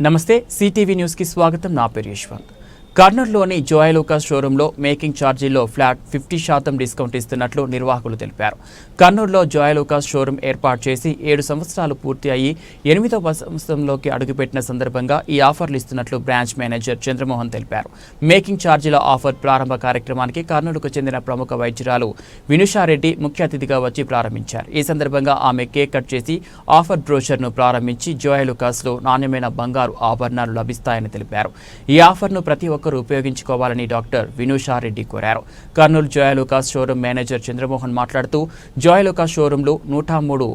నమస్తే సిటీవీ న్యూస్కి స్వాగతం. నా పేరు యశ్వంత్. కర్నూలులోని జోయలుకా షోరూంలో మేకింగ్ ఛార్జీల్లో ఫ్లాట్ ఫిఫ్టీ శాతం డిస్కౌంట్ ఇస్తున్నట్లు నిర్వాహకులు తెలిపారు. కర్నూలులో జోయలుకా షోరూం ఏర్పాటు చేసి ఏడు సంవత్సరాలు పూర్తి అయ్యి ఎనిమిదవ సంవత్సరంలోకి అడుగుపెట్టిన సందర్భంగా ఈ ఆఫర్లు ఇస్తున్నట్లు బ్రాంచ్ మేనేజర్ చంద్రమోహన్ తెలిపారు. మేకింగ్ ఛార్జీల ఆఫర్ ప్రారంభ కార్యక్రమానికి కర్నూలుకు చెందిన ప్రముఖ వైద్యురాలు వినుషారెడ్డి ముఖ్య అతిథిగా వచ్చి ప్రారంభించారు. ఈ సందర్భంగా ఆమె కేక్ కట్ చేసి ఆఫర్ బ్రోషర్ను ప్రారంభించి జోయలుకాస్లో నాణ్యమైన బంగారు ఆభరణాలు లభిస్తాయని తెలిపారు. ఈ ఆఫర్ను ప్రతి ఒక్కరూ ఉపయోగించుకోవాలని డాక్టర్ వినూషారెడ్డి కోరారు. కర్నూలు జోయలుకాస్ షోరూం మేనేజర్ చంద్రమోహన్ మాట్లాడుతూ జోయలుకాస్ షోరూంలో నూట మూడు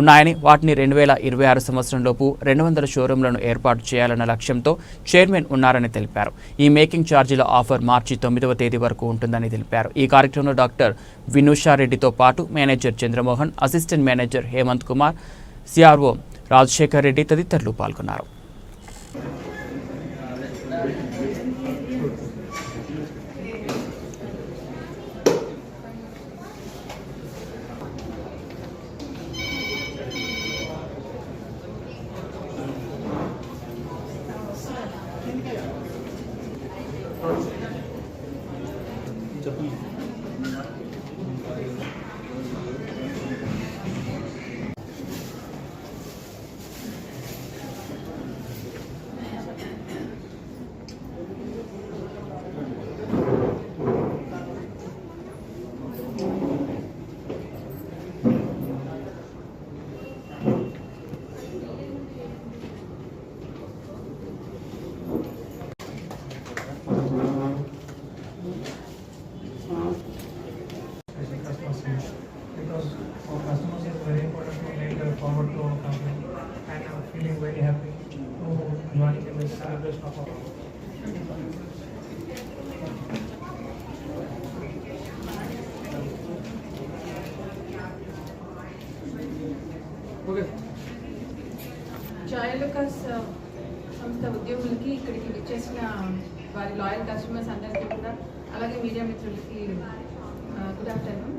ఉన్నాయని వాటిని రెండు వేల ఇరవై ఆరు సంవత్సరంలోపు రెండు వందల షోరూంలను ఏర్పాటు చేయాలన్న లక్ష్యంతో చైర్మన్ ఉన్నారని తెలిపారు. ఈ మేకింగ్ ఛార్జీల ఆఫర్ మార్చి తొమ్మిదవ తేదీ వరకు ఉంటుందని తెలిపారు. ఈ కార్యక్రమంలో డాక్టర్ వినూషారెడ్డితో పాటు manager Chandramohan assistant manager Hemanth Kumar CRO Rajasekhar Reddy తదితరులు పాల్గొన్నారు. Thank you. because for customers it's very important to make a forward to our company and I'm feeling very happy to joining in this celebration of our Joyalukkas సంస్థ ఉద్యోగులకి ఇక్కడికి విచ్చేసిన వారి loyal customers అందరికీ కూడా అలాగే మీడియా మిత్రులకి గుడ్ ఆఫ్టర్నూన్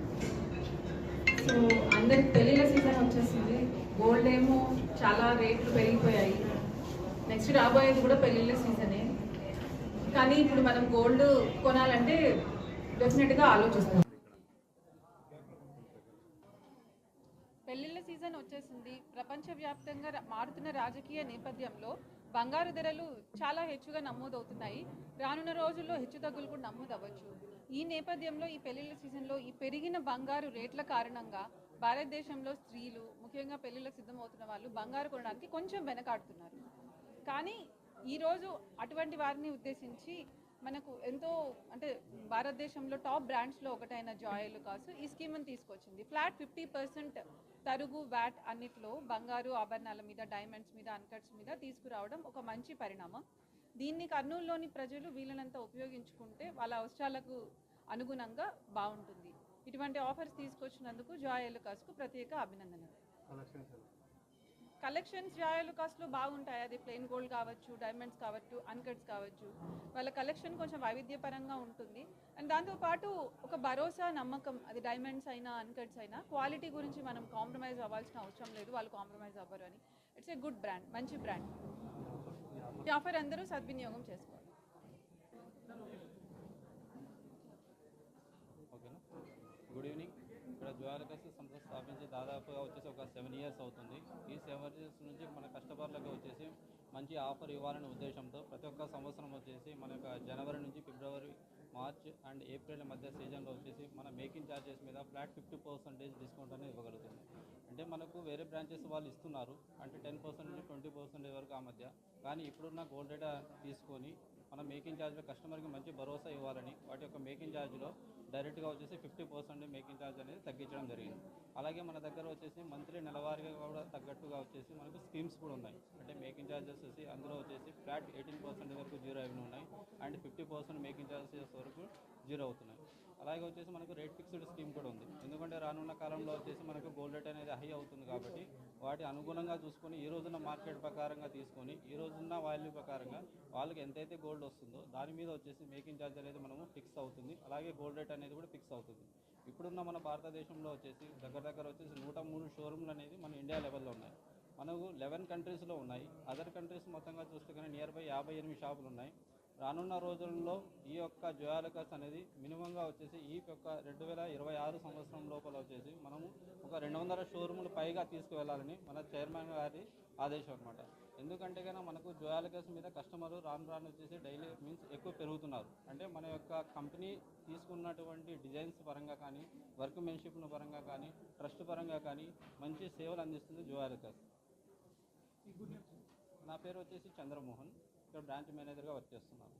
సో అందరికి పెళ్ళిళ్ళ సీజన్ వచ్చేసింది. గోల్డ్ ఏమో చాలా రేట్లు పెరిగిపోయాయి. నెక్స్ట్ రాబోయేది కూడా పెళ్ళిళ్ళ సీజనే. కానీ ఇప్పుడు మనం గోల్డ్ కొనాలంటే డెఫినెట్గా ఆలోచిస్తాం పెళ్ళిళ్ళ సీజన్ వచ్చేసింది. ప్రపంచవ్యాప్తంగా మారుతున్న రాజకీయ నేపథ్యంలో బంగారు ధరలు చాలా హెచ్చుగా నమోదవుతున్నాయి. రానున్న రోజుల్లో హెచ్చుతగ్గులు కూడా నమోదవ్వచ్చు. ఈ నేపథ్యంలో ఈ పెళ్ళిళ్ళ సీజన్లో ఈ పెరిగిన బంగారు రేట్ల కారణంగా భారతదేశంలో స్త్రీలు ముఖ్యంగా పెళ్ళిళ్ళకు సిద్ధమవుతున్న వాళ్ళు బంగారు కొనడానికి కొంచెం వెనకాడుతున్నారు. కానీ ఈరోజు అటువంటి వారిని ఉద్దేశించి మనకు ఎంతో అంటే భారతదేశంలో టాప్ బ్రాండ్స్లో ఒకటైన జాయిల్ కాసు ఈ స్కీమ్ని తీసుకొచ్చింది. ఫ్లాట్ ఫిఫ్టీ పర్సెంట్ తరుగు వ్యాట్ అన్నిట్లో బంగారు ఆభరణాల మీద డైమండ్స్ మీద అన్కట్స్ మీద తీసుకురావడం ఒక మంచి పరిణామం. దీన్ని కర్నూలులోని ప్రజలు వీలనంతా ఉపయోగించుకుంటే వాళ్ళ అవసరాలకు అనుగుణంగా బాగుంటుంది. ఇటువంటి ఆఫర్స్ తీసుకొచ్చినందుకు జాయిల్ కాసుకు ప్రత్యేక అభినందనలు. కలెక్షన్స్ జాయలు కాస్ట్లో బాగుంటాయి. అది ప్లెయిన్ గోల్డ్ కావచ్చు డైమండ్స్ కావచ్చు అన్కట్స్ కావచ్చు. వాళ్ళ కలెక్షన్ కొంచెం వైవిధ్యపరంగా ఉంటుంది. అండ్ దాంతోపాటు ఒక భరోసా నమ్మకం అది డైమండ్స్ అయినా అన్కట్స్ అయినా క్వాలిటీ గురించి మనం కాంప్రమైజ్ అవ్వాల్సిన అవసరం లేదు. వాళ్ళు కాంప్రమైజ్ అవ్వరు అని. ఇట్స్ ఏ గుడ్ బ్రాండ్ మంచి బ్రాండ్. ఈ ఆఫర్ అందరూ సద్వినియోగం చేసుకోవాలి. ఇక్కడ సంస్థ స్థాపించి దాదాపుగా వచ్చేసి ఒక సెవెన్ ఇయర్స్ అవుతుంది. ఈ సెవెన్ ఇయర్స్ నుంచి మన కస్టమర్లకు వచ్చేసి మంచి ఆఫర్ ఇవ్వాలనే ఉద్దేశంతో ప్రతి ఒక్క సంవత్సరం వచ్చేసి మన యొక్క జనవరి నుంచి ఫిబ్రవరి మార్చ్ అండ్ ఏప్రిల్ మధ్య సీజన్లో వచ్చేసి మన మేకింగ్ ఛార్జెస్ మీద ఫ్లాట్ ఫిఫ్టీ పర్సెంటేజ్ డిస్కౌంట్ అనేది ఇవ్వగలుగుతుంది. అంటే మనకు వేరే బ్రాంచెస్ వాళ్ళు ఇస్తున్నారు. అంటే టెన్ పర్సెంట్ నుంచి ట్వంటీ పర్సెంటేజ్ వరకు ఆ మధ్య. కానీ ఇప్పుడున్న గోల్డ్ డేటా తీసుకొని మన మేకింగ్ ఛార్జ్లో కస్టమర్కి మంచి భరోసా ఇవ్వాలని వాటి యొక్క మేకింగ్ ఛార్జ్లో డైరెక్ట్గా వచ్చేసి ఫిఫ్టీ పర్సెంట్ మేకింగ్ ఛార్జ్ అనేది తగ్గించడం జరిగింది. అలాగే మన దగ్గర వచ్చేసి మంత్లీ నెలవారీగా కూడా తగ్గట్టుగా వచ్చేసి మనకు స్కీమ్స్ కూడా ఉన్నాయి. అంటే మేకింగ్ ఛార్జెస్ వచ్చేసి అందులో వచ్చేసి ఫ్లాట్ ఎయిటీన్ పర్సెంట్ వరకు జీరో అయిన ఉన్నాయి and fifty percent making charges వరకు జీరో అవుతున్నాయి. అలాగే వచ్చేసి మనకు రేట్ ఫిక్స్డ్ స్కీమ్ కూడా ఉంది. ఎందుకంటే రానున్న కాలంలో వచ్చేసి మనకు గోల్డ్ రేట్ అనేది హై అవుతుంది కాబట్టి వాటి అనుగుణంగా చూసుకొని ఈ రోజున మార్కెట్ ప్రకారంగా తీసుకొని ఈ రోజున్న వాల్యూ ప్రకారంగా వాళ్ళకి ఎంతైతే గోల్డ్ వస్తుందో దాని మీద వచ్చేసి మేకింగ్ ఛార్జ్ అనేది మనము ఫిక్స్ అవుతుంది. అలాగే గోల్డ్ రేట్ అనేది కూడా ఫిక్స్ అవుతుంది. ఇప్పుడున్న మన భారతదేశంలో వచ్చేసి దగ్గర దగ్గర వచ్చేసి నూట మూడు షోరూమ్లు అనేది మన ఇండియా లెవెల్లో ఉన్నాయి. మనకు లెవెన్ కంట్రీస్లో ఉన్నాయి. అదర్ కంట్రీస్ మొత్తంగా చూస్తే కానీ నియర్ బై యాభై ఎనిమిది షాపులు ఉన్నాయి. రానున్న రోజుల్లో ఈ యొక్క జోయాలకస్ అనేది మినిమంగా వచ్చేసి ఈ యొక్క రెండు వేల ఇరవై ఆరు సంవత్సరం లోపల వచ్చేసి మనము ఒక రెండు వందల షోరూములు పైగా తీసుకువెళ్ళాలని మన చైర్మన్ గారి ఆదేశం అనమాట ఎందుకంటే కన్నా మనకు జోయాలకస్ మీద కస్టమర్ రాను రాను వచ్చేసి డైలీ మీన్స్ ఎక్కువ పెరుగుతున్నారు. అంటే మన యొక్క కంపెనీ తీసుకున్నటువంటి డిజైన్స్ పరంగా కానీ వర్క్మెన్షిప్ పరంగా కానీ ట్రస్ట్ పరంగా కానీ మంచి సేవలు అందిస్తుంది జోయాలకస్ నా పేరు వచ్చేసి చంద్రమోహన్. ఇక్కడ బ్రాంచ్ మేనేజర్గా వర్క్ చేస్తున్నాను.